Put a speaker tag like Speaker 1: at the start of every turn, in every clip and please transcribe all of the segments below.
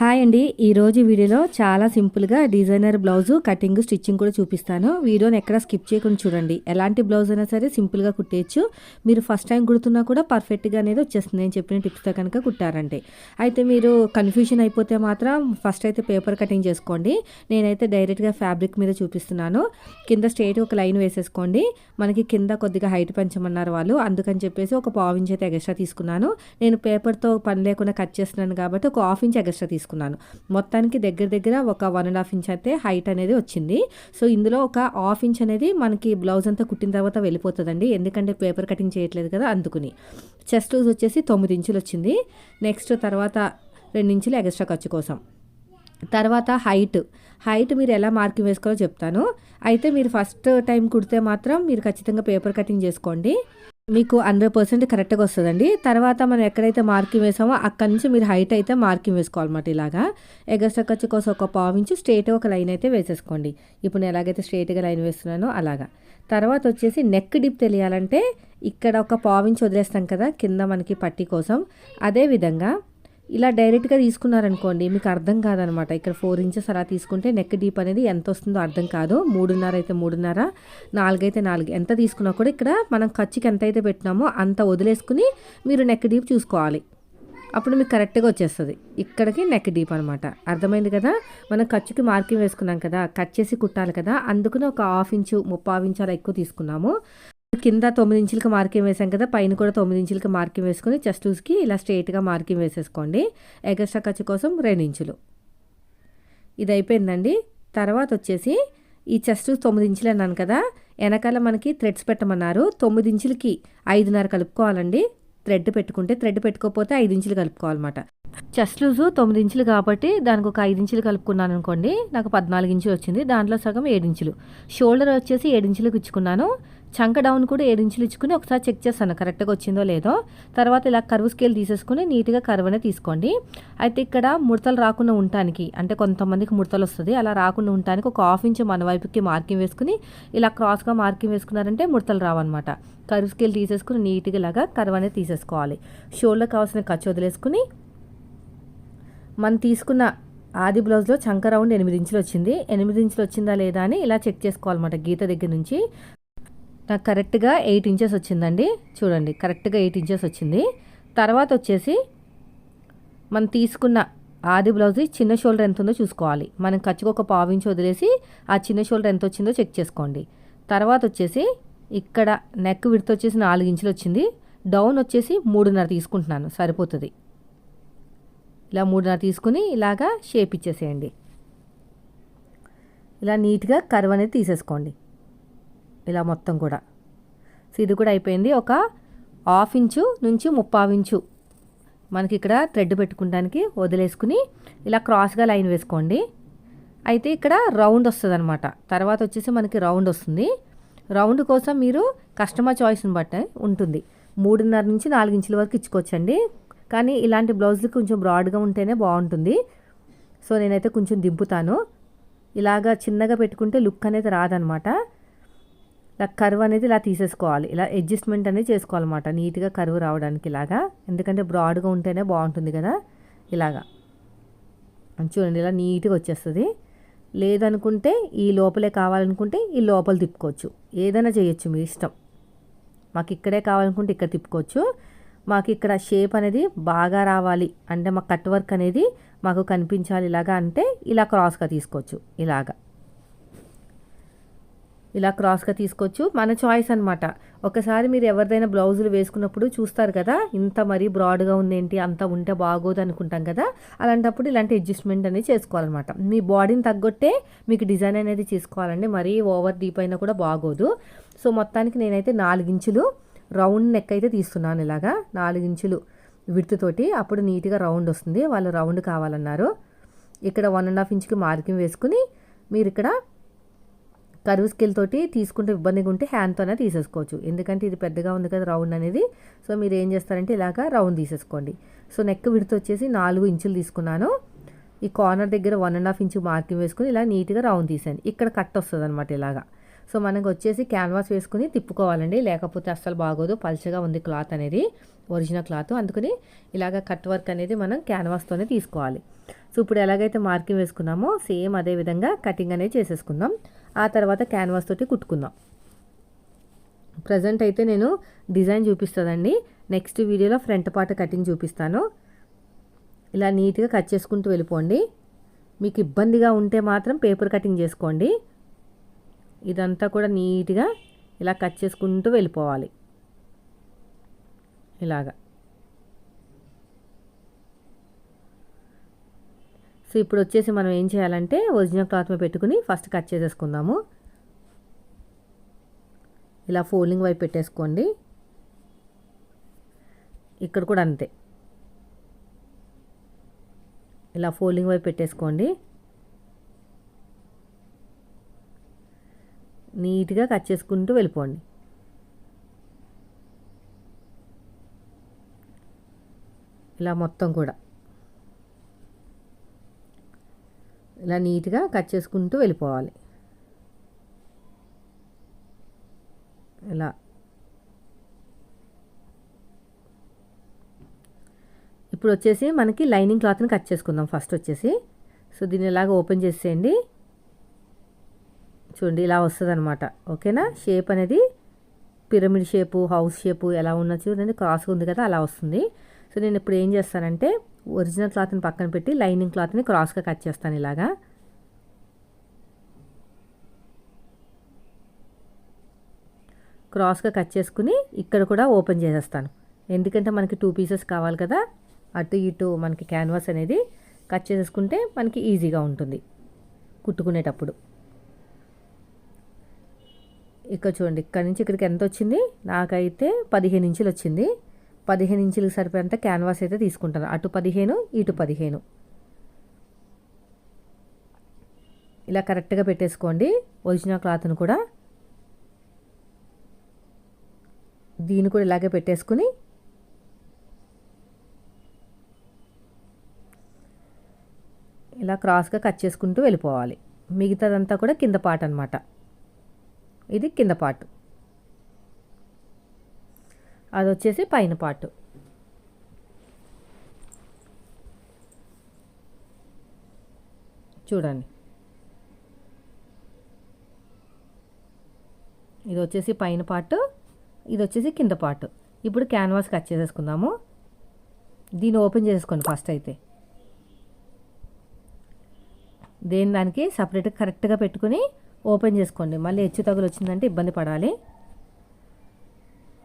Speaker 1: Hi అండి. ఈరోజు వీడియోలో చాలా సింపుల్గా డిజైనర్ బ్లౌజు కటింగ్ స్టిచ్చింగ్ కూడా చూపిస్తాను. వీడియోని ఎక్కడ స్కిప్ చేయకుండా చూడండి. ఎలాంటి బ్లౌజ్ అయినా సరే సింపుల్గా కుట్టేయచ్చు. మీరు ఫస్ట్ టైం కుడుతున్నా కూడా పర్ఫెక్ట్గా అనేది వచ్చేస్తుంది. నేను చెప్పిన టిప్స్తో కనుక కుట్టారంటే. అయితే మీరు కన్ఫ్యూజన్ అయిపోతే మాత్రం ఫస్ట్ అయితే పేపర్ కటింగ్ చేసుకోండి. నేనైతే డైరెక్ట్గా ఫ్యాబ్రిక్ మీద చూపిస్తున్నాను. కింద స్ట్రేట్ ఒక లైన్ వేసేసుకోండి. మనకి కింద కొద్దిగా హైట్ పెంచమన్నారు వాళ్ళు. అందుకని చెప్పేసి ఒక పావు ఇంచ్ అయితే ఎగస్ట్రా తీసుకున్నాను. నేను పేపర్తో పని లేకుండా కట్ చేస్తున్నాను కాబట్టి ఒక హాఫ్ ఇంచ్ ఎగస్ట్రా తీసుకున్నాను. మొత్తానికి దగ్గర దగ్గర ఒక వన్ అండ్ హాఫ్ ఇంచ్ అయితే హైట్ అనేది వచ్చింది. సో ఇందులో ఒక హాఫ్ ఇంచ్ అనేది మనకి బ్లౌజ్ అంతా కుట్టిన తర్వాత వెళ్ళిపోతుందండి. ఎందుకంటే పేపర్ కటింగ్ చేయట్లేదు కదా అందుకుని. చెస్ట్ వచ్చేసి తొమ్మిది ఇంచులు వచ్చింది. నెక్స్ట్ తర్వాత రెండు ఇంచులు ఎగస్ట్రా ఖర్చు కోసం. తర్వాత హైట్ హైట్ మీరు ఎలా మార్కింగ్ వేసుకోవాలో చెప్తాను. అయితే మీరు ఫస్ట్ టైం కుడితే మాత్రం మీరు ఖచ్చితంగా పేపర్ కటింగ్ చేసుకోండి. మీకు హండ్రెడ్ పర్సెంట్ కరెక్ట్గా వస్తుందండి. తర్వాత మనం ఎక్కడైతే మార్కింగ్ వేసామో అక్కడి నుంచి మీరు హైట్ అయితే మార్కింగ్ వేసుకోవాలన్నమాట ఇలాగా. ఎగస్ట్రా ఖర్చు కోసం ఒక పావించి ఇంచు స్ట్రేట్ ఒక లైన్ అయితే వేసేసుకోండి. ఇప్పుడు నేను ఎలాగైతే స్ట్రేట్గా లైన్ వేస్తున్నానో అలాగా. తర్వాత వచ్చేసి నెక్ డిప్ తెలియాలంటే ఇక్కడ ఒక పావించి వదిలేస్తాం కదా కింద మనకి పట్టి కోసం. అదే విధంగా ఇలా డైరెక్ట్గా తీసుకున్నారనుకోండి మీకు అర్థం కాదనమాట. ఇక్కడ ఫోర్ ఇంచెస్ అలా తీసుకుంటే నెక్ డీప్ అనేది ఎంత వస్తుందో అర్థం కాదు. మూడున్నర అయితే మూడున్నర నాలుగైతే నాలుగు. ఎంత తీసుకున్నా కూడా ఇక్కడ మనం ఖర్చుకి ఎంత అయితే పెట్టినామో అంత వదిలేసుకుని మీరు నెక్ డీప్ చూసుకోవాలి. అప్పుడు మీకు కరెక్ట్గా వచ్చేస్తుంది. ఇక్కడికి నెక్ డీప్ అనమాట. అర్థమైంది కదా? మనం ఖర్చుకి మార్కింగ్ వేసుకున్నాం కదా కట్ చేసి కుట్టాలి కదా అందుకని ఒక హాఫ్ ఇంచు ముప్పావు ఇంచు అలా ఎక్కువ తీసుకున్నాము. కింద తొమ్మిది ఇంచులకి మార్కింగ్ వేసాం కదా పైన కూడా తొమ్మిది ఇంచులకి మార్కింగ్ వేసుకుని చెస్ట్ లూజ్కి ఇలా స్ట్రైట్గా మార్కింగ్ వేసేసుకోండి. ఎగస్ట్రా ఖర్చు కోసం రెండు ఇంచులు. ఇది అయిపోయిందండి. తర్వాత వచ్చేసి ఈ చెస్ట్ తొమ్మిది ఇంచులు అన్నాను కదా వెనకాల మనకి థ్రెడ్స్ పెట్టమన్నారు. తొమ్మిది ఇంచులకి ఐదున్నర కలుపుకోవాలండి. థ్రెడ్ పెట్టుకుంటే థ్రెడ్ పెట్టుకోకపోతే ఐదు ఇంచులు కలుపుకోవాలన్నమాట. చెస్ట్ లూజు తొమ్మిది ఇంచులు కాబట్టి దానికి ఒక ఐదు ఇంచులు కలుపుకున్నాను అనుకోండి నాకు పద్నాలుగు ఇంచులు వచ్చింది దాంట్లో సగం ఏడు ఇంచులు. షోల్డర్ వచ్చేసి ఏడు ఇంచులకు ఇచ్చుకున్నాను. చంక డౌన్ కూడా ఏడు ఇంచులు ఇచ్చుకుని ఒకసారి చెక్ చేస్తాను. కరెక్ట్గా వచ్చిందో లేదో. తర్వాత ఇలా కరువు స్కేల్ తీసేసుకుని నీట్గా కరువునే తీసుకోండి. అయితే ఇక్కడ ముడతలు రాకుండా ఉండటానికి అంటే కొంతమందికి ముడతలు వస్తుంది. అలా రాకుండా ఉండటానికి ఒక హాఫ్ ఇంచ్ మన వైపుకి మార్కింగ్ వేసుకుని ఇలా క్రాస్గా మార్కింగ్ వేసుకున్నారంటే ముడతలు రావన్నమాట. కరువు స్కేల్ తీసేసుకుని నీట్గా ఇలాగా కరువు అనేది తీసేసుకోవాలి. షోల్డర్ కావాల్సిన ఖర్చు వదిలేసుకుని మనం తీసుకున్న ఆది బ్లౌజ్లో చంక రౌండ్ ఎనిమిది ఇంచులు వచ్చింది. ఎనిమిది ఇంచులు వచ్చిందా లేదా అని ఇలా చెక్ చేసుకోవాలన్నమాట గీత దగ్గర నుంచి. నాకు కరెక్ట్గా ఎయిట్ ఇంచెస్ వచ్చిందండి. చూడండి కరెక్ట్గా ఎయిట్ ఇంచెస్ వచ్చింది. తర్వాత వచ్చేసి మనం తీసుకున్న ఆది బ్లౌజ్ చిన్న షోల్డర్ ఎంత ఉందో చూసుకోవాలి. మనం ఖర్చుకు ఒక పావు ఇంచు వదిలేసి ఆ చిన్న షోల్డర్ ఎంత వచ్చిందో చెక్ చేసుకోండి. తర్వాత వచ్చేసి ఇక్కడ నెక్ విడత వచ్చేసి నాలుగు ఇంచులు వచ్చింది. డౌన్ వచ్చేసి మూడున్నర తీసుకుంటున్నాను సరిపోతుంది. ఇలా మూడున్నర తీసుకుని ఇలాగా షేప్ ఇచ్చేసేయండి. ఇలా నీట్గా కర్వ్ అనేది తీసేసుకోండి. ఇలా మొత్తం కూడా. సో ఇది కూడా అయిపోయింది. ఒక హాఫ్ ఇంచు నుంచి ముప్పావు ఇంచు మనకి ఇక్కడ థ్రెడ్ పెట్టుకోవడానికి వదిలేసుకుని ఇలా క్రాస్గా లైన్ వేసుకోండి. అయితే ఇక్కడ రౌండ్ వస్తుంది అనమాట తర్వాత వచ్చేసి మనకి రౌండ్ వస్తుంది. రౌండ్ కోసం మీరు కస్టమర్ చాయిస్ని బట్టి ఉంటుంది. మూడున్నర నుంచి నాలుగు ఇంచుల వరకు ఇచ్చుకోవచ్చండి. కానీ ఇలాంటి బ్లౌజులు కొంచెం బ్రాడ్గా ఉంటేనే బాగుంటుంది. సో నేనైతే కొంచెం దింపుతాను. ఇలాగా చిన్నగా పెట్టుకుంటే లుక్ అనేది రాదనమాట ఇలా కర్వ్ అనేది ఇలా తీసేసుకోవాలి. ఇలా అడ్జస్ట్మెంట్ అనేది చేసుకోవాలన్నమాట. నీట్గా కర్వ్ రావడానికి ఇలాగా. ఎందుకంటే బ్రాడ్గా ఉంటేనే బాగుంటుంది కదా. ఇలాగా. చూడండి ఇలా నీట్గా వచ్చేస్తుంది. లేదనుకుంటే ఈ లోపలే కావాలనుకుంటే ఈ లోపల తిప్పుకోవచ్చు. ఏదైనా చేయొచ్చు మీ ఇష్టం. మాకు ఇక్కడే కావాలనుకుంటే ఇక్కడ తిప్పుకోవచ్చు. మాకు ఇక్కడ షేప్ అనేది బాగా రావాలి. అంటే మా కట్ వర్క్ అనేది మాకు కనిపించాలి ఇలాగా అంటే ఇలా క్రాస్గా తీసుకోవచ్చు. ఇలాగా. ఇలా క్రాస్గా తీసుకోవచ్చు. మన చాయిస్ అనమాట ఒకసారి మీరు ఎవరిదైనా బ్లౌజులు వేసుకున్నప్పుడు చూస్తారు కదా ఇంత మరీ బ్రాడ్గా ఉందేంటి అంత ఉంటే బాగోదు అనుకుంటాం కదా అలాంటప్పుడు ఇలాంటి అడ్జస్ట్మెంట్ అనేది చేసుకోవాలన్నమాట. మీ బాడీని తగ్గొట్టే మీకు డిజైన్ అనేది చేసుకోవాలండి. మరీ ఓవర్ డీప్ అయినా కూడా బాగోదు. సో మొత్తానికి నేనైతే నాలుగించులు రౌండ్ నెక్ అయితే తీస్తున్నాను ఇలాగా. నాలుగించులు విడుతుతోటి అప్పుడు నీట్గా రౌండ్ వస్తుంది. వాళ్ళు రౌండ్ కావాలన్నారు. ఇక్కడ వన్ అండ్ హాఫ్ ఇంచ్కి మార్కింగ్ వేసుకుని మీరు ఇక్కడ కరువు స్కిల్ తోటి తీసుకుంటే ఇబ్బందిగా ఉంటే హ్యాండ్తోనే తీసేసుకోవచ్చు. ఎందుకంటే ఇది పెద్దగా ఉంది కదా రౌండ్ అనేది. సో మీరు ఏం చేస్తారంటే ఇలాగా రౌండ్ తీసేసుకోండి. సో నెక్ విడత వచ్చేసి నాలుగు ఇంచులు తీసుకున్నాను. ఈ కార్నర్ దగ్గర one and half inch marking వేసుకుని ఇలా నీట్గా రౌండ్ తీసాను ఇక్కడ కట్ వస్తుంది అనమాట ఇలాగా. సో మనకు వచ్చేసి క్యాన్వాస్ వేసుకుని తిప్పుకోవాలండి. లేకపోతే అస్సలు బాగోదు. పల్చగా ఉంది క్లాత్ అనేది. Original cloth. అందుకని ఇలాగ కట్ వర్క్ అనేది మనం క్యాన్వాస్తోనే తీసుకోవాలి. సో ఇప్పుడు ఎలాగైతే మార్కింగ్ వేసుకున్నామో సేమ్ అదే విధంగా కటింగ్ అనేది చేసేసుకుందాం. ఆ తర్వాత క్యాన్వాస్ తోటి కుట్టుకుందాం. ప్రజెంట్ అయితే నేను డిజైన్ చూపిస్తుందండి నెక్స్ట్ వీడియోలో ఫ్రంట్ పార్ట్ కటింగ్ చూపిస్తాను. ఇలా నీట్గా కట్ చేసుకుంటూ వెళ్ళిపోండి. మీకు ఇబ్బందిగా ఉంటే మాత్రం పేపర్ కటింగ్ చేసుకోండి. ఇదంతా కూడా నీట్గా ఇలా కట్ చేసుకుంటూ వెళ్ళిపోవాలి. ఇలాగా. సో ఇప్పుడు వచ్చేసి మనం ఏం చేయాలంటే ఒరిజినల్ క్లాత్ మీద పెట్టుకుని ఫస్ట్ కట్ చేసేసుకుందాము. ఇలా ఫోల్డింగ్ వైపు పెట్టేసుకోండి. ఇక్కడ కూడా అంతే. ఇలా ఫోల్డింగ్ వైపు పెట్టేసుకోండి. నీట్గా కట్ చేసుకుంటూ వెళ్ళిపోండి. ఇలా మొత్తం కూడా. ఇలా నీట్గా కట్ చేసుకుంటూ వెళ్ళిపోవాలి. ఇలా. ఇప్పుడు వచ్చేసి మనకి లైనింగ్ క్లాత్ని కట్ చేసుకుందాం ఫస్ట్ వచ్చేసి. సో దీన్ని ఇలాగ ఓపెన్ చేసేయండి. చూడండి ఇలా వస్తుంది అనమాట ఓకేనా? షేప్ అనేది పిరమిడ్ షేపు హౌస్ షేపు ఎలా ఉన్నా చూడండి క్రాస్గా ఉంది కదా అలా వస్తుంది. సో నేను ఇప్పుడు ఏం చేస్తానంటే ఒరిజినల్ క్లాత్ని పక్కన పెట్టి లైనింగ్ క్లాత్ని క్రాస్గా కట్ చేస్తాను ఇలాగా. క్రాస్గా కట్ చేసుకుని ఇక్కడ కూడా ఓపెన్ చేసేస్తాను. ఎందుకంటే మనకి టూ పీసెస్ కావాలి కదా అటు ఇటు మనకి క్యాన్వాస్ అనేది కట్ చేసేసుకుంటే మనకి ఈజీగా ఉంటుంది. కుట్టుకునేటప్పుడు. ఇక్కడ చూడండి ఇక్కడ నుంచి ఇక్కడికి ఎంత వచ్చింది? నాకైతే పదిహేను ఇంచులు వచ్చింది. పదిహేను ఇంచులకు సరిపోయేంత క్యాన్వాస్ అయితే తీసుకుంటాను. అటు పదిహేను ఇటు పదిహేను. ఇలా కరెక్ట్గా పెట్టేసుకోండి. ఒరిజినల్ క్లాత్ను కూడా. దీన్ని కూడా ఇలాగే పెట్టేసుకుని ఇలా క్రాస్గా కట్ చేసుకుంటూ వెళ్ళిపోవాలి. మిగతాదంతా కూడా కింద పాట అనమాట ఇది కింద పాటు అది వచ్చేసి పైన పాటు చూడండి. ఇది వచ్చేసి పైన పార్ట్ ఇది వచ్చేసి కింద పార్ట్. ఇప్పుడు క్యాన్వాస్ కట్ చేసేసుకుందాము. దీన్ని ఓపెన్ చేసుకోండి ఫస్ట్ అయితే. దేని దానికి? సపరేట్గా కరెక్ట్గా పెట్టుకుని ఓపెన్ చేసుకోండి. మళ్ళీ హెచ్చు తగులు వచ్చిందంటే ఇబ్బంది పడాలి.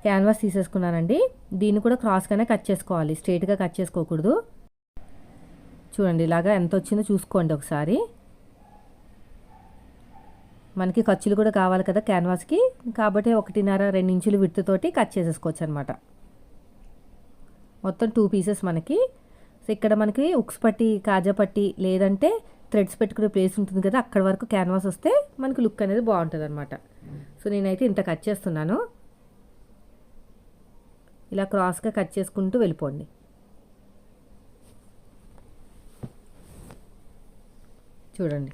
Speaker 1: క్యాన్వాస్ తీసేసుకున్నానండి. దీన్ని కూడా క్రాస్గానే కట్ చేసుకోవాలి. స్ట్రైట్గా కట్ చేసుకోకూడదు. చూడండి ఇలాగా ఎంత వచ్చిందో చూసుకోండి ఒకసారి. మనకి ఖర్చులు కూడా కావాలి కదా క్యాన్వాస్కి. కాబట్టి ఒకటిన్నర రెండు ఇంచులు విడుతుతోటి కట్ చేసేసుకోవచ్చు అనమాట మొత్తం టూ పీసెస్ మనకి. సో ఇక్కడ మనకి ఉక్స్ పట్టి కాజా పట్టి లేదంటే థ్రెడ్స్ పెట్టుకునే ప్లేస్ ఉంటుంది కదా అక్కడ వరకు క్యాన్వాస్ వస్తే మనకు లుక్ అనేది బాగుంటుంది అనమాట సో నేనైతే ఇంత కట్ చేస్తున్నాను. ఇలా క్రాస్గా కట్ చేసుకుంటూ వెళ్ళిపోండి. చూడండి.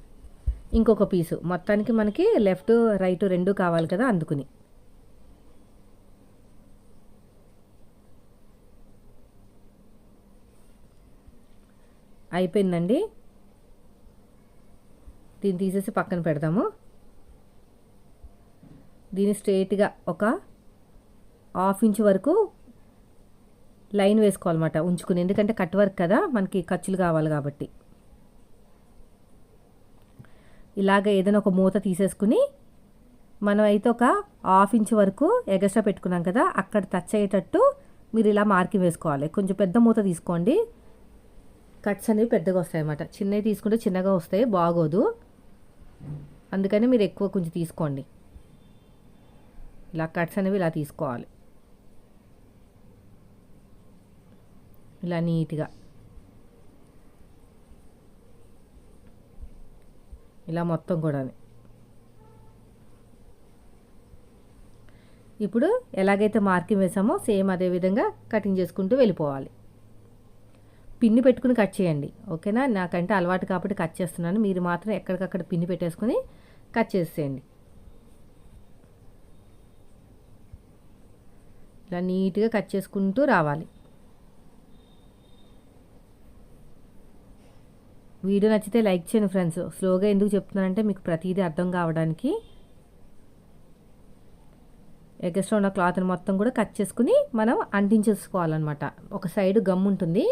Speaker 1: ఇంకొక పీసు. మొత్తానికి మనకి లెఫ్ట్ రైట్ రెండు కావాలి కదా అందుకుని. అయిపోయిందండి. దీన్ని తీసేసి పక్కన పెడదాము. దీన్ని స్ట్రేట్గా ఒక హాఫ్ ఇంచ్ వరకు లైన్ వేసుకోవాలన్నమాట ఉంచుకుని. ఎందుకంటే కట్ వర్క్ కదా మనకి ఖర్చులు కావాలి కాబట్టి. ఇలాగ ఏదైనా ఒక మూత తీసేసుకుని మనం అయితే ఒక హాఫ్ ఇంచ్ వరకు ఎగస్ట్రా పెట్టుకున్నాం కదా అక్కడ టచ్ అయ్యేటట్టు మీరు ఇలా మార్కింగ్ వేసుకోవాలి. కొంచెం పెద్ద మూత తీసుకోండి. కట్స్ అనేవి పెద్దగా వస్తాయి అన్నమాట చిన్నవి తీసుకుంటే చిన్నగా వస్తాయి బాగోదు. అందుకని మీరు ఎక్కువ కొంచెం తీసుకోండి. ఇలా కట్స్ అనేవి ఇలా తీసుకోవాలి. ఇలా నీట్గా. ఇలా మొత్తం కూడా ఇప్పుడు ఎలాగైతే మార్కింగ్ వేసామో సేమ్ అదే విధంగా కటింగ్ చేసుకుంటూ వెళ్ళిపోవాలి. పిన్ని పెట్టుకుని కట్ చేయండి. ఓకేనా? నాకంటే అలవాటు కాబట్టి కట్ చేస్తున్నాను. మీరు మాత్రం ఎక్కడికక్కడ పిన్ని పెట్టేసుకుని కట్ చేసేయండి. ఇలా నీట్గా కట్ చేసుకుంటూ రావాలి. వీడియో నచ్చితే లైక్ చేయండి ఫ్రెండ్స్. స్లోగా ఎందుకు చెప్తున్నానంటే మీకు ప్రతిదీ అర్థం కావడానికి ఎగస్ట్రా ఉన్న క్లాత్ని మొత్తం కూడా కట్ చేసుకుని మనం అంటించేసుకోవాలన్నమాట. ఒక సైడ్ గమ్ ఉంటుంది.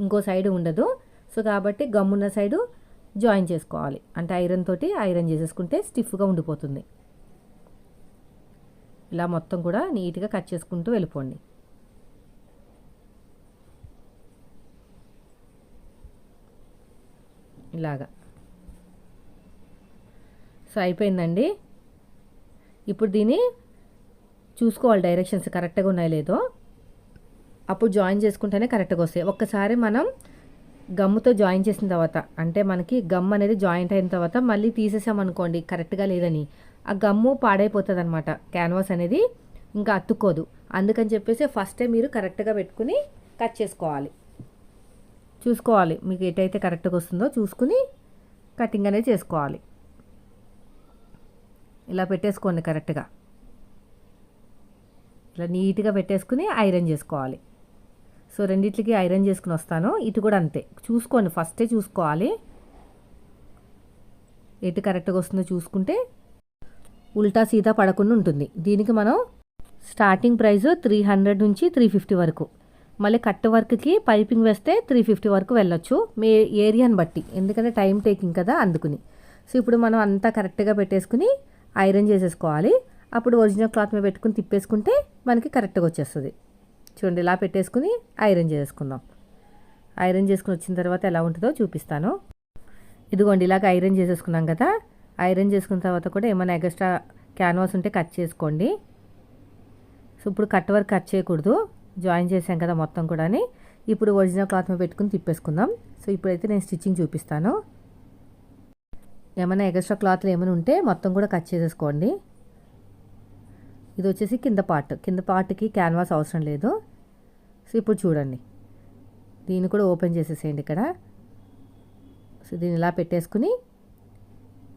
Speaker 1: ఇంకో సైడ్ ఉండదు. సో కాబట్టి గమ్మున్న సైడు జాయిన్ చేసుకోవాలి. అంటే ఐరన్ తోటి ఐరన్ చేసేసుకుంటే స్టిఫ్గా ఉండిపోతుంది. ఇలా మొత్తం కూడా నీట్గా కట్ చేసుకుంటూ వెళ్ళిపోండి. ఇలాగా. సో అయిపోయిందండి. ఇప్పుడు దీన్ని చూసుకోవాలి. డైరెక్షన్స్ కరెక్ట్గా ఉన్నాయో లేదో. అప్పుడు జాయిన్ చేసుకుంటేనే కరెక్ట్గా వస్తాయి. ఒక్కసారి మనం గమ్ముతో జాయిన్ చేసిన తర్వాత అంటే మనకి గమ్ అనేది జాయింట్ అయిన తర్వాత మళ్ళీ తీసేసామనుకోండి కరెక్ట్గా లేదని. ఆ గమ్ము పాడైపోతుంది అనమాట క్యాన్వాస్ అనేది ఇంకా అతుక్కోదు. అందుకని చెప్పేసి ఫస్టే మీరు కరెక్ట్గా పెట్టుకుని కట్ చేసుకోవాలి. చూసుకోవాలి మీకు ఎటైతే కరెక్ట్గా వస్తుందో చూసుకుని కటింగ్ అనేది చేసుకోవాలి. ఇలా పెట్టేసుకోండి కరెక్ట్గా. ఇలా నీట్గా పెట్టేసుకుని ఐరన్ చేసుకోవాలి. సో రెండిట్లకి ఐరన్ చేసుకుని వస్తాను. ఇటు కూడా అంతే. చూసుకోండి. ఫస్టే చూసుకోవాలి. ఎటు కరెక్ట్గా వస్తుందో చూసుకుంటే ఉల్టా సీదా పడకుండా ఉంటుంది. దీనికి మనం స్టార్టింగ్ ప్రైస్ త్రీ హండ్రెడ్ నుంచి త్రీ ఫిఫ్టీ వరకు. మళ్ళీ కట్ వర్క్కి పైపింగ్ వేస్తే త్రీ ఫిఫ్టీ వరకు వెళ్ళొచ్చు. మీ ఏరియాని బట్టి. ఎందుకంటే టైం టేకింగ్ కదా అందుకుని. సో ఇప్పుడు మనం అంతా కరెక్ట్గా పెట్టేసుకుని ఐరన్ చేసేసుకోవాలి. అప్పుడు ఒరిజినల్ క్లాత్ మీద పెట్టుకుని తిప్పేసుకుంటే మనకి కరెక్ట్గా వచ్చేస్తుంది. చూడండి ఇలా పెట్టేసుకుని ఐరన్ చేసుకుందాం. ఐరన్ చేసుకుని వచ్చిన తర్వాత ఎలా ఉంటుందో చూపిస్తాను. ఇదిగోండి ఇలాగ ఐరన్ చేసేసుకున్నాం కదా. ఐరన్ చేసుకున్న తర్వాత కూడా ఏమైనా ఎక్స్ట్రా క్యాన్వాస్ ఉంటే కట్ చేసుకోండి. సో ఇప్పుడు కట్ వర్క్ కట్ చేయకూడదు. జాయిన్ చేసాం కదా మొత్తం కూడా ఇప్పుడు ఒరిజినల్ క్లాత్ మీద పెట్టుకుని తిప్పేసుకుందాం. సో ఇప్పుడైతే నేను స్టిచ్చింగ్ చూపిస్తాను. ఏమైనా ఎక్స్ట్రా క్లాత్లు ఏమైనా ఉంటే మొత్తం కూడా కట్ చేసేసుకోండి. ఇది వచ్చేసి కింద పార్ట్ కింద పార్ట్కి క్యాన్వాస్ అవసరం లేదు. సో ఇప్పుడు చూడండి. దీన్ని కూడా ఓపెన్ చేసేసేయండి ఇక్కడ. సో దీన్ని ఇలా పెట్టేసుకుని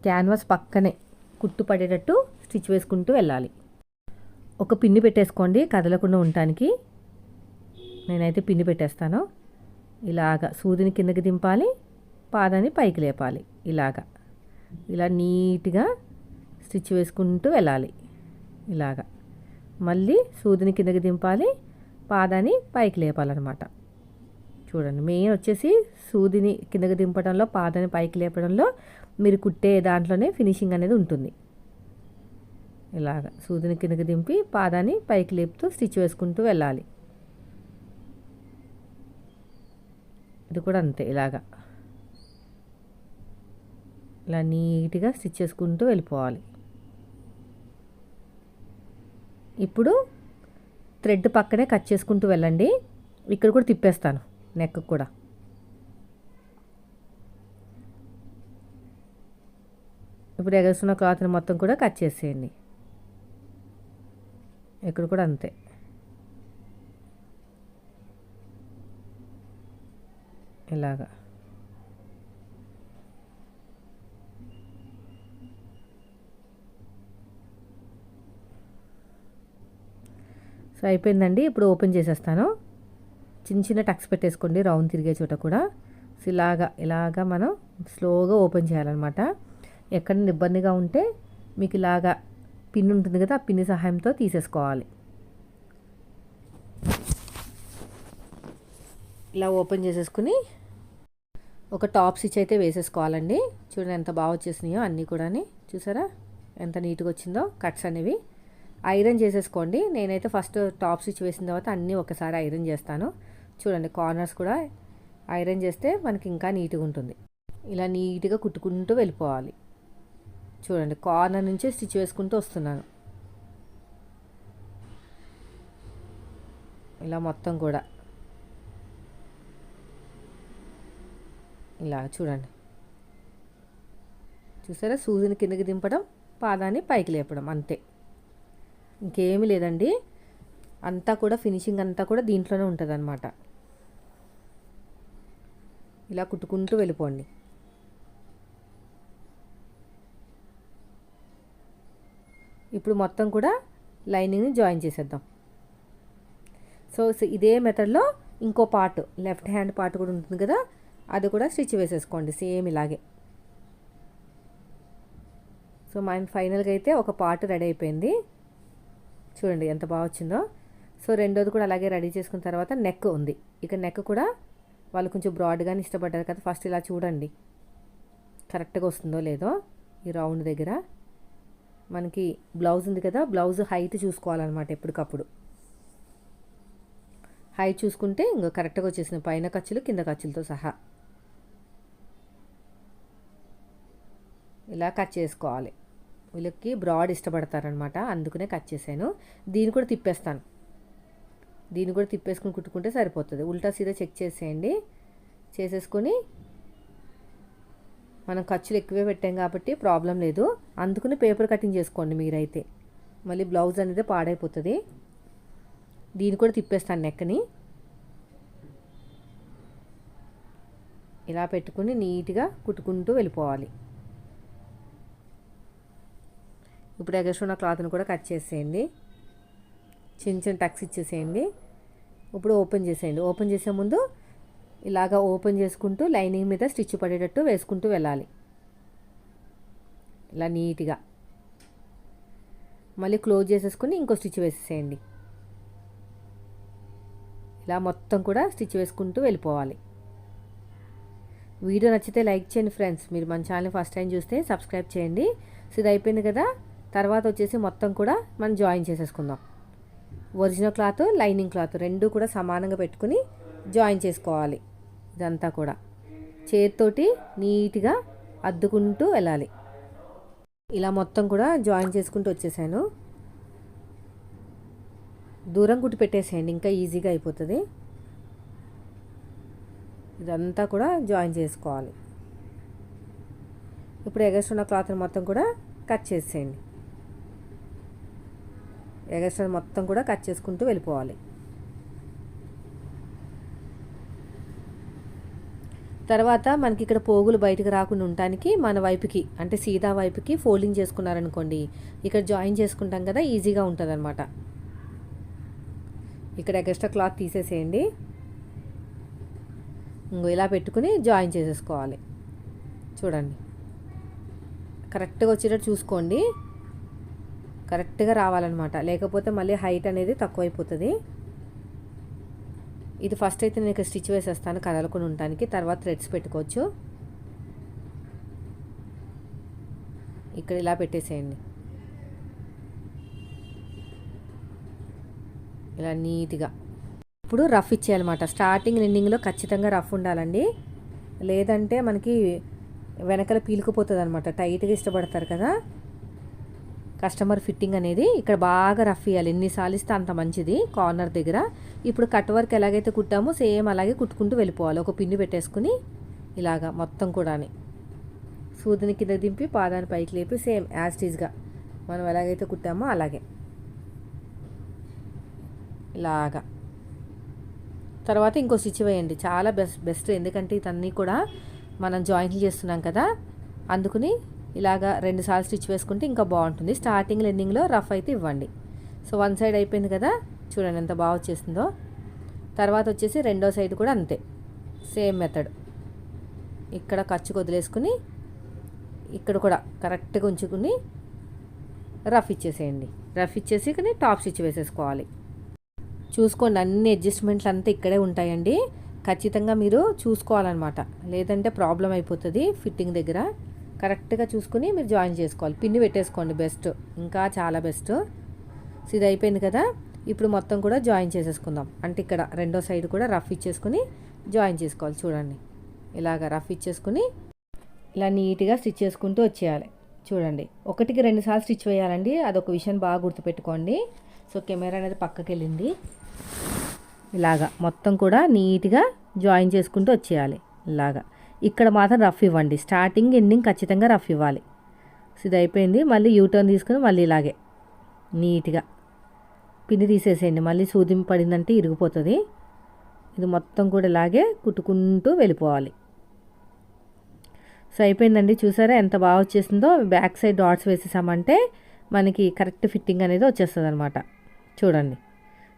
Speaker 1: క్యాన్వాస్ పక్కనే కుట్టు పడేటట్టు స్టిచ్ వేసుకుంటూ వెళ్ళాలి. ఒక పిన్ని పెట్టేసుకోండి కదలకుండా ఉండటానికి. నేనైతే పిన్ని పెట్టేస్తాను. ఇలాగా సూదిని కిందకి దింపాలి పాదాన్ని పైకి లేపాలి. ఇలాగా. ఇలా నీట్గా స్టిచ్ వేసుకుంటూ వెళ్ళాలి. ఇలాగా. మళ్ళీ సూదిని కిందకి దింపాలి పాదాన్ని పైకి లేపాలన్నమాట. చూడండి మెయిన్ వచ్చేసి సూదిని కిందకి దింపడంలో పాదాన్ని పైకి లేపడంలో మీరు కుట్టే దాంట్లోనే ఫినిషింగ్ అనేది ఉంటుంది. ఇలాగ సూదిని కిందకి దింపి పాదాన్ని పైకి లేపుతూ స్టిచ్ వేసుకుంటూ వెళ్ళాలి. ఇది కూడా అంతే ఇలాగా. ఇలా నీట్గా స్టిచ్ చేసుకుంటూ వెళ్ళిపోవాలి. ఇప్పుడు థ్రెడ్ పక్కనే కట్ చేసుకుంటూ వెళ్ళండి. ఇక్కడ కూడా తిప్పేస్తాను నెక్ కూడా. ఇప్పుడు ఎగస్తున్న క్లాత్ని మొత్తం కూడా కట్ చేసేయండి. ఇక్కడ కూడా అంతే. ఇలాగా. సో అయిపోయిందండి ఇప్పుడు ఓపెన్ చేసేస్తాను. చిన్న చిన్న టక్స్ పెట్టేసుకోండి రౌండ్ తిరిగే చోట కూడా. సో ఇలాగా ఇలాగా మనం స్లోగా ఓపెన్ చేయాలన్నమాట. ఎక్కడ ఇబ్బందిగా ఉంటే మీకు ఇలాగా పిన్ ఉంటుంది కదా ఆ పిన్ని సహాయంతో తీసేసుకోవాలి. ఇలా ఓపెన్ చేసేసుకుని ఒక టాప్ స్టిచ్ అయితే వేసేసుకోవాలండి. చూడండి ఎంత బాగా వచ్చేసినాయో అన్నీ కూడా చూసారా? ఎంత నీట్గా వచ్చిందో కట్స్ అనేవి. ఐరన్ చేసేసుకోండి. నేనైతే ఫస్ట్ టాప్ స్టిచ్ వేసిన తర్వాత అన్నీ ఒకసారి ఐరన్ చేస్తాను. చూడండి కార్నర్స్ కూడా ఐరన్ చేస్తే మనకి ఇంకా నీట్గా ఉంటుంది. ఇలా నీట్గా కుట్టుకుంటూ వెళ్ళిపోవాలి. చూడండి కార్నర్ నుంచే స్టిచ్ వేసుకుంటూ వస్తున్నాను. ఇలా మొత్తం కూడా. ఇలా చూడండి. చూసారా? సూదిని కిందకి దింపడం పాదాన్ని పైకి లేపడం అంతే. ఇంకేమీ లేదండి. అంతా కూడా ఫినిషింగ్ అంతా కూడా దీంట్లోనే ఉంటుంది అనమాట ఇలా కుట్టుకుంటూ వెళ్ళిపోండి. ఇప్పుడు మొత్తం కూడా లైనింగ్ని జాయిన్ చేసేద్దాం. సో ఇదే మెథడ్లో ఇంకో పార్ట్ లెఫ్ట్ హ్యాండ్ పార్ట్ కూడా ఉంటుంది కదా అది కూడా స్టిచ్ వేసేసుకోండి సేమ్ ఇలాగే. సో మన ఫైనల్గా అయితే ఒక పార్ట్ రెడీ అయిపోయింది. చూడండి ఎంత బాగా వచ్చిందో. సో రెండోది కూడా అలాగే రెడీ చేసుకున్న తర్వాత నెక్ ఉంది. ఇక నెక్ కూడా వాళ్ళు కొంచెం బ్రాడ్గానే ఇష్టపడ్డారు కదా ఫస్ట్ ఇలా చూడండి. కరెక్ట్గా వస్తుందో లేదో ఈ రౌండ్ దగ్గర. మనకి బ్లౌజ్ ఉంది కదా బ్లౌజ్ హైట్ చూసుకోవాలన్నమాట ఎప్పటికప్పుడు. హైట్ చూసుకుంటే ఇంకా కరెక్ట్గా వచ్చేసిన పైన ఖర్చులు కింద ఖర్చులతో సహా. ఇలా కట్ చేసుకోవాలి. వీళ్ళకి బ్రాడ్ ఇష్టపడతారనమాట. అందుకనే కట్ చేశాను. దీన్ని కూడా తిప్పేస్తాను. దీన్ని కూడా తిప్పేసుకుని కుట్టుకుంటే సరిపోతుంది. ఉల్టా సీదా చెక్ చేసేయండి. చేసేసుకొని మనం ఖర్చులు ఎక్కువే పెట్టాం కాబట్టి ప్రాబ్లం లేదు. అందుకని పేపర్ కటింగ్ చేసుకోండి మీరైతే. మళ్ళీ బ్లౌజ్ అనేది పాడైపోతుంది. దీన్ని కూడా తిప్పేస్తాను నెక్కని. ఇలా పెట్టుకుని నీట్గా కుట్టుకుంటూ వెళ్ళిపోవాలి. ఇప్పుడు ఎగస్ట్రా క్లాత్ని కూడా కట్ చేసేయండి. చిన్న చిన్న టక్స్ ఇచ్చేసేయండి. ఇప్పుడు ఓపెన్ చేసేయండి. ఓపెన్ చేసే ముందు ఇలాగా ఓపెన్ చేసుకుంటూ లైనింగ్ మీద స్టిచ్ పడేటట్టు వేసుకుంటూ వెళ్ళాలి. ఇలా నీట్గా. మళ్ళీ క్లోజ్ చేసేసుకుని ఇంకో స్టిచ్ వేసేసేయండి. ఇలా మొత్తం కూడా స్టిచ్ వేసుకుంటూ వెళ్ళిపోవాలి. వీడియో నచ్చితే లైక్ చేయండి ఫ్రెండ్స్. మీరు మన ఛానల్ ఫస్ట్ టైం చూస్తే సబ్స్క్రైబ్ చేయండి. సో ఇది అయిపోయింది కదా. తర్వాత వచ్చేసి మొత్తం కూడా మనం జాయిన్ చేసేసుకుందాం. ఒరిజినల్ క్లాత్ లైనింగ్ క్లాత్ రెండు కూడా సమానంగా పెట్టుకుని జాయిన్ చేసుకోవాలి. ఇదంతా కూడా. చేతితోటి నీట్గా అద్దుకుంటూ వెళ్ళాలి. ఇలా మొత్తం కూడా జాయిన్ చేసుకుంటూ వచ్చేసాను. దూరం కుట్టి పెట్టేసేయండి ఇంకా ఈజీగా అయిపోతుంది. ఇదంతా కూడా జాయిన్ చేసుకోవాలి. ఇప్పుడు ఎగస్ట్రా క్లాత్ని మొత్తం కూడా కట్ చేసేయండి. ఎగస్ట్రా మొత్తం కూడా కట్ చేసుకుంటూ వెళ్ళిపోవాలి. తర్వాత మనకి ఇక్కడ పోగులు బయటకు రాకుండా ఉండటానికి మన వైపుకి అంటే సీదా వైపుకి ఫోల్డింగ్ చేసుకున్నారనుకోండి ఇక్కడ జాయిన్ చేసుకుంటాం కదా ఈజీగా ఉంటుంది అనమాట ఇక్కడ ఎక్స్ట్రా క్లాత్ తీసేసేయండి. ఇంకో ఇలా పెట్టుకుని జాయిన్ చేసేసుకోవాలి. చూడండి. కరెక్ట్గా వచ్చేటట్టు చూసుకోండి. కరెక్ట్గా రావాలన్నమాట. లేకపోతే మళ్ళీ హైట్ అనేది తక్కువైపోతుంది. ఇది ఫస్ట్ అయితే నేను స్టిచ్ వేసేస్తాను కదలకుండా ఉండటానికి. తర్వాత థ్రెడ్స్ పెట్టుకోవచ్చు. ఇక్కడ ఇలా పెట్టేసేయండి. ఇలా నీట్గా. ఇప్పుడు రఫ్ ఇచ్చేయాలన్నమాట. స్టార్టింగ్ ఎండింగ్లో ఖచ్చితంగా రఫ్ ఉండాలండి. లేదంటే మనకి వెనకల పీలుకుపోతుంది అనమాట టైట్గా ఇష్టపడతారు కదా. కస్టమర్ ఫిట్టింగ్ అనేది ఇక్కడ బాగా రఫ్ ఇవ్వాలి ఎన్నిసార్లు ఇస్తే అంత మంచిది కార్నర్ దగ్గర. ఇప్పుడు కట్ వర్క్ ఎలాగైతే కుట్టామో సేమ్ అలాగే కుట్టుకుంటూ వెళ్ళిపోవాలి. ఒక పిన్ని పెట్టేసుకుని ఇలాగా మొత్తం కూడా సూదిని కింద దింపి పాదాన్ని పైకి లేపి సేమ్ యాస్టీజ్గా మనం ఎలాగైతే కుట్టామో అలాగే. ఇలాగా. తర్వాత ఇంకో స్టిచ్ వేయండి. చాలా బెస్ట్ బెస్ట్. ఎందుకంటే ఇతన్నీ కూడా మనం జాయింట్లు చేస్తున్నాం కదా. అందుకుని ఇలాగా రెండు సార్లు స్టిచ్ వేసుకుంటే ఇంకా బాగుంటుంది. స్టార్టింగ్ ఎండింగ్లో రఫ్ అయితే ఇవ్వండి. సో వన్ సైడ్ అయిపోయింది కదా? చూడండి ఎంత బాగా వచ్చేసిందో. తర్వాత వచ్చేసి రెండో సైడ్ కూడా అంతే. సేమ్ మెథడ్ ఇక్కడ ఖర్చు వదిలేసుకుని ఇక్కడ కూడా కరెక్ట్గా ఉంచుకుని రఫ్ ఇచ్చేసేయండి. రఫ్ ఇచ్చేసి కానీ టాప్ స్టిచ్ వేసేసుకోవాలి. చూసుకోండి అన్ని అడ్జస్ట్మెంట్లు అంతా ఇక్కడే ఉంటాయండి. ఖచ్చితంగా మీరు చూసుకోవాలన్నమాట. లేదంటే ప్రాబ్లం అయిపోతుంది ఫిట్టింగ్ దగ్గర. కరెక్ట్గా చూసుకుని మీరు జాయిన్ చేసుకోవాలి. పిన్ని పెట్టేసుకోండి బెస్ట్. ఇంకా చాలా బెస్ట్. సో ఇది అయిపోయింది కదా. ఇప్పుడు మొత్తం కూడా జాయిన్ చేసేసుకుందాం. అంటే ఇక్కడ రెండో సైడ్ కూడా రఫ్ ఇచ్చేసుకుని జాయిన్ చేసుకోవాలి. చూడండి. ఇలాగ రఫ్ ఇచ్చేసుకుని ఇలా నీట్గా స్టిచ్ చేసుకుంటూ వచ్చేయాలి. చూడండి. ఒకటికి రెండుసార్లు స్టిచ్ వేయాలండి. అదొక విషయం బాగా గుర్తుపెట్టుకోండి. సో కెమెరా అనేది పక్కకి వెళ్ళింది ఇలాగా మొత్తం కూడా నీట్గా జాయిన్ చేసుకుంటూ వచ్చేయాలి. ఇలాగా. ఇక్కడ మాత్రం రఫ్ ఇవ్వండి. స్టార్టింగ్ ఎండింగ్ ఖచ్చితంగా రఫ్ ఇవ్వాలి. ఇది అయిపోయింది. మళ్ళీ యూటర్న్ తీసుకుని మళ్ళీ ఇలాగే నీట్గా పిన్ని తీసేసేయండి. మళ్ళీ సూది పడిందంటే ఇరిగిపోతుంది. ఇది మొత్తం కూడా ఇలాగే కుట్టుకుంటూ వెళ్ళిపోవాలి. సో అయిపోయిందండి. చూసారా ఎంత బాగా వచ్చేసిందో? బ్యాక్ సైడ్ డాట్స్ వేసేసామంటే మనకి కరెక్ట్ ఫిట్టింగ్ అనేది వచ్చేస్తుంది అనమాట చూడండి.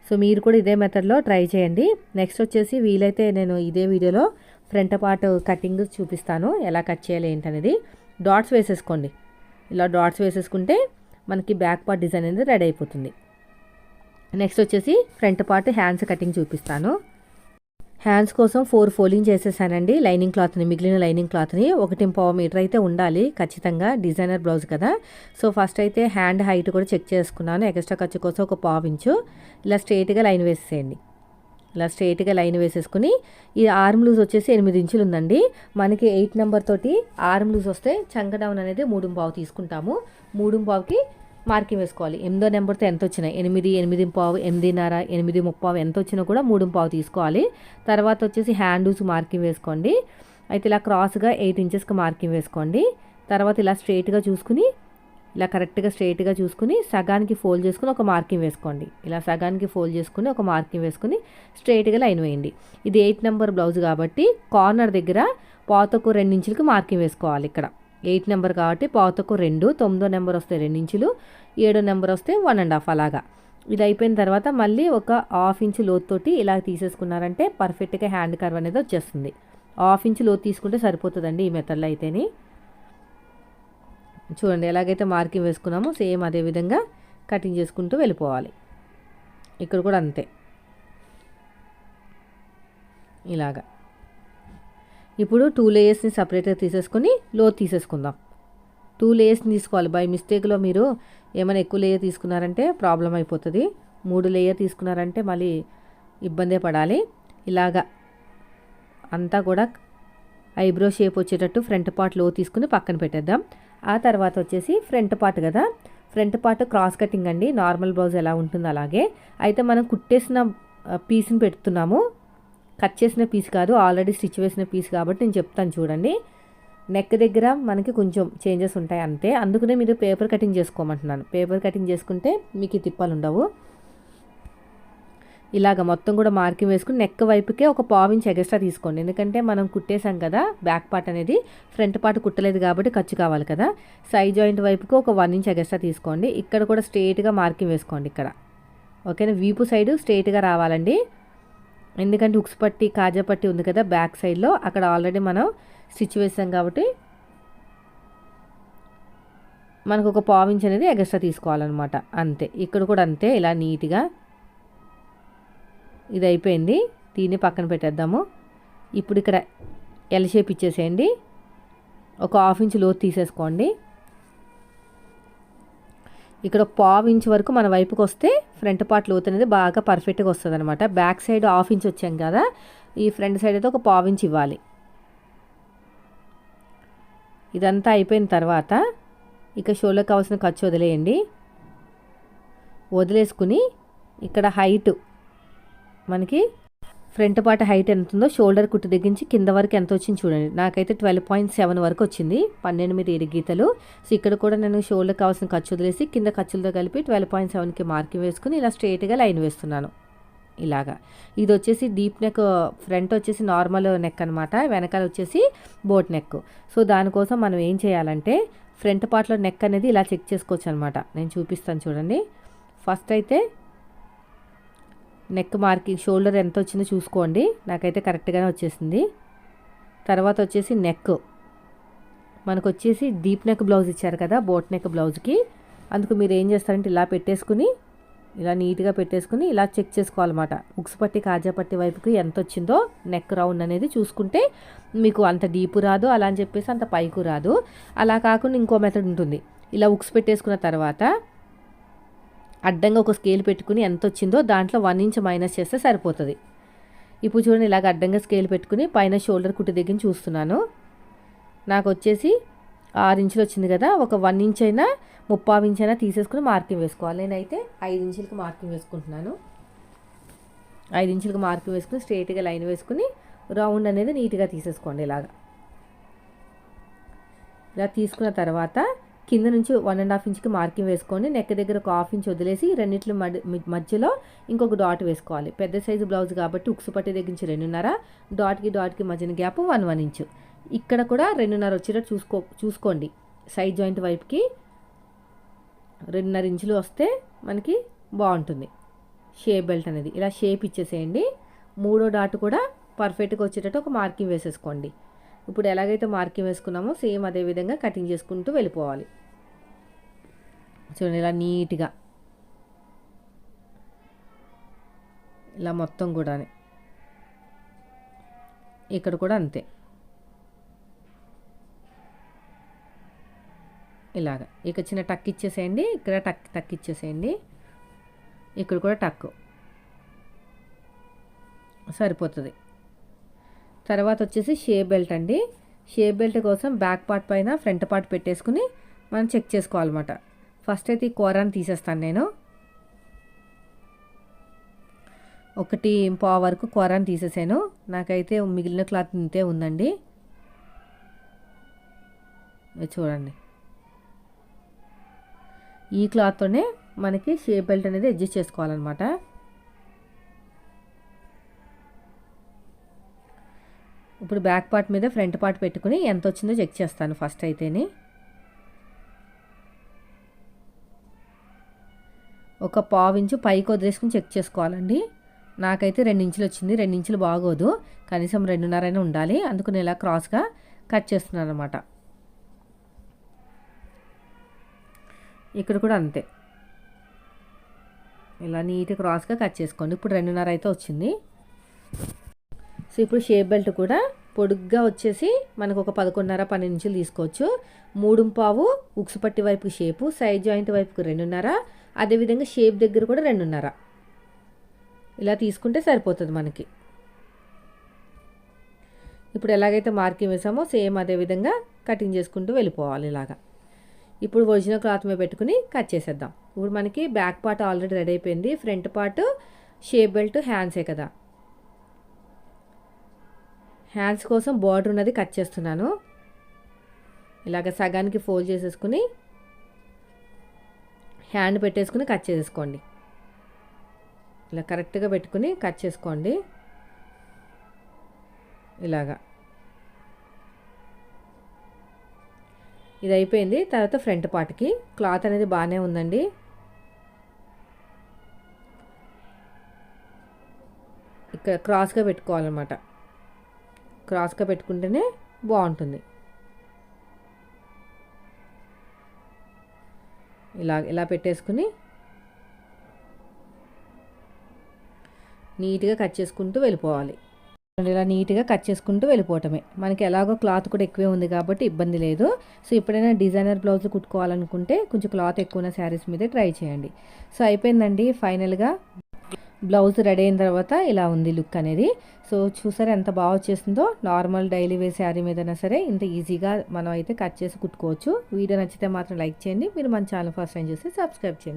Speaker 1: సో మీరు కూడా ఇదే మెథడ్లో ట్రై చేయండి. నెక్స్ట్ వచ్చేసి వీలైతే నేను ఇదే వీడియోలో ఫ్రంట్ పార్ట్ కటింగ్ చూపిస్తాను. ఎలా కట్ చేయాలి ఏంటనేది. డాట్స్ వేసేసుకోండి. ఇలా డాట్స్ వేసేసుకుంటే మనకి బ్యాక్ పార్ట్ డిజైన్ అనేది రెడీ అయిపోతుంది. నెక్స్ట్ వచ్చేసి ఫ్రంట్ పార్ట్ హ్యాండ్స్ కటింగ్ చూపిస్తాను. హ్యాండ్స్ కోసం ఫోర్ ఫోల్డింగ్ చేసేసానండి. లైనింగ్ క్లాత్ని మిగిలిన లైనింగ్ క్లాత్ని. ఒకటి పావు మీటర్ అయితే ఉండాలి. ఖచ్చితంగా డిజైనర్ బ్లౌజ్ కదా. సో ఫస్ట్ అయితే హ్యాండ్ హైట్ కూడా చెక్ చేసుకున్నాను. ఎక్స్ట్రా ఖర్చు కోసం ఒక పావు ఇంచు. ఇలా స్ట్రైట్గా లైన్ వేసేయండి. ఇలా స్ట్రైట్గా లైన్ వేసేసుకుని ఈ ఆర్మ్ లూజ్ వచ్చేసి ఎనిమిది ఇంచులు ఉందండి. మనకి ఎయిట్ నెంబర్ తోటి ఆర్మ్ లూజ్ వస్తే చంక డౌన్ అనేది మూడు పావు తీసుకుంటాము. మూడు పావుకి మార్కింగ్ వేసుకోవాలి. ఎనిమిదో నెంబర్తో ఎంత వచ్చినాయి? ఎనిమిది ఎనిమిది పావు ఎనిమిదిన్నర ఎనిమిది ముప్పావు ఎంత వచ్చినా కూడా మూడు పావు తీసుకోవాలి. తర్వాత వచ్చేసి హ్యాండ్ మార్కింగ్ వేసుకోండి. అయితే ఇలా క్రాస్గా ఎయిట్ ఇంచెస్కి మార్కింగ్ వేసుకోండి. తర్వాత ఇలా స్ట్రైట్గా చూసుకుని ఇలా కరెక్ట్గా స్ట్రైట్గా చూసుకుని సగానికి ఫోల్డ్ చేసుకుని ఒక మార్కింగ్ వేసుకోండి. ఇలా సగానికి ఫోల్డ్ చేసుకుని ఒక మార్కింగ్ వేసుకుని స్ట్రైట్గా లైన్ వేయండి. ఇది ఎయిట్ నెంబర్ బ్లౌజ్ కాబట్టి కార్నర్ దగ్గర పాతకు రెండించులకి మార్కింగ్ వేసుకోవాలి ఇక్కడ. ఎయిట్ నెంబర్ కాబట్టి పాతకు రెండు తొమ్మిదో నెంబర్ వస్తే రెండు ఇంచులు ఏడో నెంబర్ వస్తే వన్ అండ్ హాఫ్ అలాగా. ఇది అయిపోయిన తర్వాత మళ్ళీ ఒక హాఫ్ ఇంచ్ లోతుతోటి ఇలా తీసేసుకున్నారంటే పర్ఫెక్ట్గా హ్యాండ్ కర్వ్ అనేది వచ్చేస్తుంది. హాఫ్ ఇంచ్ లోతు తీసుకుంటే సరిపోతుందండి ఈ మెథడ్లో అయితేనే. చూడండి ఎలాగైతే మార్కింగ్ వేసుకున్నామో సేమ్ అదే విధంగా కటింగ్ చేసుకుంటూ వెళ్ళిపోవాలి. ఇక్కడ కూడా అంతే. ఇలాగా. ఇప్పుడు టూ లేయర్స్ని సపరేట్గా తీసేసుకొని లో తీసేసుకుందాం. టూ లేయర్స్ని తీసుకోవాలి. బై మిస్టేక్లో మీరు ఏమైనా ఎక్కువ లేయర్ తీసుకున్నారంటే ప్రాబ్లం అయిపోతుంది. మూడు లేయర్ తీసుకున్నారంటే మళ్ళీ ఇబ్బందే పడాలి. ఇలాగా. అంతా కూడా ఐబ్రో షేప్ వచ్చేటట్టు ఫ్రంట్ పార్ట్లో తీసుకుని పక్కన పెట్టేద్దాం. ఆ తర్వాత వచ్చేసి ఫ్రంట్ పార్ట్ కదా. ఫ్రంట్ పార్ట్ క్రాస్ కటింగ్ అండి. నార్మల్ బ్లౌజ్ ఎలా ఉంటుందో అలాగే. అయితే మనం కుట్టేసిన పీస్ని పెడుతున్నాము. కట్ చేసిన పీస్ కాదు ఆల్రెడీ స్టిచ్ వేసిన పీస్ కాబట్టి నేను చెప్తాను చూడండి. నెక్ దగ్గర మనకి కొంచెం చేంజెస్ ఉంటాయి అంతే. అందుకనే మీరు పేపర్ కటింగ్ చేసుకోమంటున్నాను. పేపర్ కటింగ్ చేసుకుంటే మీకు తిప్పాలు ఉండవు. ఇలాగ మొత్తం కూడా మార్కింగ్ వేసుకుని నెక్ వైపుకే ఒక పావించి ఎగస్ట్రా తీసుకోండి. ఎందుకంటే మనం కుట్టేసాం కదా బ్యాక్ పార్ట్ అనేది ఫ్రంట్ పార్ట్ కుట్టలేదు కాబట్టి ఖర్చు కావాలి కదా. సైడ్ జాయింట్ వైపుకి ఒక వన్ ఇంచ్ ఎగస్ట్రా తీసుకోండి. ఇక్కడ కూడా స్ట్రేట్గా మార్కింగ్ వేసుకోండి ఇక్కడ. ఓకేనా వీపు సైడ్ స్ట్రేట్గా రావాలండి. ఎందుకంటే ఉక్స్ పట్టి కాజా పట్టి ఉంది కదా బ్యాక్ సైడ్లో అక్కడ ఆల్రెడీ మనం స్టిచ్ వేసాం కాబట్టి మనకు ఒక పావించ్ అనేది ఎగస్ట్రా తీసుకోవాలన్నమాట. అంతే. ఇక్కడ కూడా అంతే ఇలా నీట్గా ఇది అయిపోయింది దీన్ని పక్కన పెట్టేద్దాము. ఇప్పుడు ఇక్కడ ఎల్ షేప్ ఇచ్చేసేయండి. ఒక హాఫ్ ఇంచ్ లోతు తీసేసుకోండి. ఇక్కడ పావు ఇంచ్ వరకు మన వైపుకి వస్తే ఫ్రంట్ పార్ట్ లోతు అనేది బాగా పర్ఫెక్ట్గా వస్తుంది అనమాట బ్యాక్ సైడ్ హాఫ్ ఇంచ్ వచ్చాం కదా. ఈ ఫ్రంట్ సైడ్ అయితే ఒక పావు ఇంచ్ ఇవ్వాలి. ఇదంతా అయిపోయిన తర్వాత ఇక షోలోకి కావాల్సిన ఖర్చు వదిలేయండి. వదిలేసుకుని ఇక్కడ హైట్ మనకి ఫ్రంట్ పార్ట్ హైట్ ఎంత ఉందో షోల్డర్ కుట్టు దగ్గరించి కింద వరకు ఎంత వచ్చింది చూడండి. నాకైతే ట్వెల్వ్ పాయింట్ సెవెన్ వరకు వచ్చింది. పన్నెండు మీద ఏడు గీతలు. సో ఇక్కడ కూడా నేను షోల్డర్ కావాల్సిన ఖర్చు వదిలేసి కింద ఖర్చులతో కలిపి ట్వెల్వ్ పాయింట్ సెవెన్కి మార్కింగ్ వేసుకుని ఇలా స్ట్రైట్గా లైన్ వేస్తున్నాను. ఇలాగా. ఇది వచ్చేసి డీప్ నెక్ ఫ్రంట్ వచ్చేసి నార్మల్ నెక్ అనమాట వెనకాల వచ్చేసి బోట్ నెక్. సో దానికోసం మనం ఏం చేయాలంటే ఫ్రంట్ పార్ట్లో నెక్ అనేది ఇలా చెక్ చేసుకోవచ్చు అనమాట నేను చూపిస్తాను చూడండి. ఫస్ట్ అయితే నెక్ మార్కింగ్ షోల్డర్ ఎంత వచ్చిందో చూసుకోండి. నాకైతే కరెక్ట్గానే వచ్చేసింది. తర్వాత వచ్చేసి నెక్. మనకు వచ్చేసి డీప్ నెక్ బ్లౌజ్ ఇచ్చారు కదా బోట్ నెక్ బ్లౌజ్కి. అందుకు మీరు ఏం చేస్తారంటే ఇలా పెట్టేసుకుని ఇలా నీట్గా పెట్టేసుకుని ఇలా చెక్ చేసుకోవాలన్నమాట. ఉక్స్ పట్టి కాజా పట్టి వైపుకి ఎంత వచ్చిందో నెక్ రౌండ్ అనేది చూసుకుంటే మీకు అంత డీప్ రాదు అలా అని చెప్పేసి అంత పైకు రాదు. అలా కాకుండా ఇంకో మెథడ్ ఉంటుంది. ఇలా ఉక్స్ పెట్టేసుకున్న తర్వాత అడ్డంగా ఒక స్కేల్ పెట్టుకుని ఎంత వచ్చిందో దాంట్లో వన్ ఇంచ్ మైనస్ చేస్తే సరిపోతుంది. ఇప్పుడు చూడండి ఇలాగ అడ్డంగా స్కేల్ పెట్టుకుని పైన షోల్డర్ కుట్టి దగ్గర చూస్తున్నాను. నాకు వచ్చేసి ఆరు ఇంచులు వచ్చింది కదా ఒక వన్ ఇంచ్ అయినా ముప్పావు ఇంచ్ అయినా తీసేసుకుని మార్కింగ్ వేసుకోవాలి. నేనైతే ఐదు ఇంచులకు మార్కింగ్ వేసుకుంటున్నాను. ఐదు ఇంచులకు మార్కింగ్ వేసుకుని స్ట్రేట్గా లైన్ వేసుకుని రౌండ్ అనేది నీట్గా తీసేసుకోండి ఇలాగా. ఇలా తీసుకున్న తర్వాత కింద నుంచి వన్ అండ్ హాఫ్ ఇంచ్కి మార్కింగ్ వేసుకోండి నెక్ దగ్గర ఒక హాఫ్ ఇంచ్ వదిలేసి రెండిట్ల మధ్యలో ఇంకొక డాట్ వేసుకోవాలి. పెద్ద సైజు బ్లౌజ్ కాబట్టి ఉక్సు పట్టి దగ్గర నుంచి రెండున్నర డాట్కి డాట్కి మధ్యన గ్యాప్ వన్ వన్ ఇంచు ఇక్కడ కూడా రెండున్నర వచ్చేటట్టు చూసుకో చూసుకోండి. సైడ్ జాయింట్ వైపుకి రెండున్నర ఇంచులు వస్తే మనకి బాగుంటుంది. షేప్ బెల్ట్ అనేది. ఇలా షేప్ ఇచ్చేసేయండి. మూడో డాట్ కూడా పర్ఫెక్ట్గా వచ్చేటట్టు ఒక మార్కింగ్ వేసేసుకోండి. ఇప్పుడు ఎలాగైతే మార్కింగ్ వేసుకున్నామో సేమ్ అదే విధంగా కటింగ్ చేసుకుంటూ వెళ్ళిపోవాలి. చూడండి ఇలా నీట్గా. ఇలా మొత్తం కూడా ఇక్కడ కూడా అంతే. ఇలాగ. ఇక చిన్న టక్ ఇచ్చేసేయండి ఇక్కడ టక్ టక్ ఇచ్చేసేయండి. ఇక్కడ కూడా టక్. సరిపోతుంది. తర్వాత వచ్చేసి షేప్ బెల్ట్ అండి. షేప్ బెల్ట్ కోసం బ్యాక్ పార్ట్ పైన ఫ్రంట్ పార్ట్ పెట్టేసుకుని మనం చెక్ చేసుకోవాలన్నమాట. ఫస్ట్ అయితే ఈ కూరని తీసేస్తాను నేను. ఒకటి పావు వరకు కూరని తీసేసాను. నాకైతే మిగిలిన క్లాత్ ఇంతే ఉందండి. చూడండి. ఈ క్లాత్తోనే మనకి షేప్ బెల్ట్ అనేది అడ్జస్ట్ చేసుకోవాలన్నమాట. ఇప్పుడు బ్యాక్ పార్ట్ మీద ఫ్రంట్ పార్ట్ పెట్టుకుని ఎంత వచ్చిందో చెక్ చేస్తాను ఫస్ట్ అయితేనే. ఒక పావు ఇంచు పైకి వదిలేసుకుని చెక్ చేసుకోవాలండి. నాకైతే రెండు ఇంచులు వచ్చింది రెండించులు బాగోదు. కనీసం రెండున్నరైనా ఉండాలి. అందుకు నేను ఇలా క్రాస్గా కట్ చేస్తున్నాను అనమాట ఇక్కడ కూడా అంతే. ఇలా నీట్గా క్రాస్గా కట్ చేసుకోండి. ఇప్పుడు రెండున్నర అయితే వచ్చింది. సో ఇప్పుడు షేప్ బెల్ట్ కూడా పొడుగ్గా వచ్చేసి మనకు ఒక పదకొండున్నర పన్నెండు ఇంచులు తీసుకోవచ్చు. మూడు పావు ఉక్సు పట్టి వైపు షేపు సైడ్ జాయింట్ వైపుకు రెండున్నర అదేవిధంగా షేప్ దగ్గర కూడా రెండున్నర. ఇలా తీసుకుంటే సరిపోతుంది మనకి. ఇప్పుడు ఎలాగైతే మార్కింగ్ వేసామో సేమ్ అదే విధంగా కటింగ్ చేసుకుంటూ వెళ్ళిపోవాలి ఇలాగా. ఇప్పుడు ఒరిజినల్ క్లాత్ మీద పెట్టుకుని కట్ చేసేద్దాం. ఇప్పుడు మనకి బ్యాక్ పార్ట్ ఆల్రెడీ రెడీ అయిపోయింది. ఫ్రంట్ పార్ట్ షేప్ బెల్ట్ హ్యాండ్సే కదా. హ్యాండ్స్ కోసం బార్డర్ ఉన్నది కట్ చేస్తున్నాను. ఇలాగ సగానికి ఫోల్డ్ చేసేసుకుని హ్యాండ్ పెట్టేసుకుని కట్ చేసేసుకోండి. ఇలా కరెక్ట్గా పెట్టుకుని కట్ చేసుకోండి. ఇలాగా. ఇది అయిపోయింది తర్వాత ఫ్రంట్ పార్ట్కి. క్లాత్ అనేది బాగానే ఉందండి. ఇక్కడ క్రాస్గా పెట్టుకోవాలన్నమాట. క్రాస్గా పెట్టుకుంటేనే బాగుంటుంది. ఇలా ఇలా పెట్టేసుకుని నీట్గా కట్ చేసుకుంటూ వెళ్ళిపోవాలి. ఇలా నీట్గా కట్ చేసుకుంటూ వెళ్ళిపోవటమే. మనకి ఎలాగో క్లాత్ కూడా ఎక్కువే ఉంది కాబట్టి ఇబ్బంది లేదు. సో ఎప్పుడైనా డిజైనర్ బ్లౌజ్ కుట్టుకోవాలనుకుంటే కొంచెం క్లాత్ ఎక్కువ ఉన్న శారీస్ మీదే ట్రై చేయండి. సో అయిపోయిందండి ఫైనల్గా. బ్లౌజ్ రెడీ అయిన తర్వాత ఇలా ఉంది లుక్ అనేది. సో చూసారా ఎంత బాగా వచ్చేసిందో? నార్మల్ డైలీ వేర్ శారీ మీదైనా సరే ఇంత ఈజీగా మనం అయితే కట్ చేసి కుట్టుకోవచ్చు. వీడియో నచ్చితే మాత్రం లైక్ చేయండి. మీరు మన ఛానల్ ఫస్ట్ టైం చూసి సబ్స్క్రైబ్ చేయండి.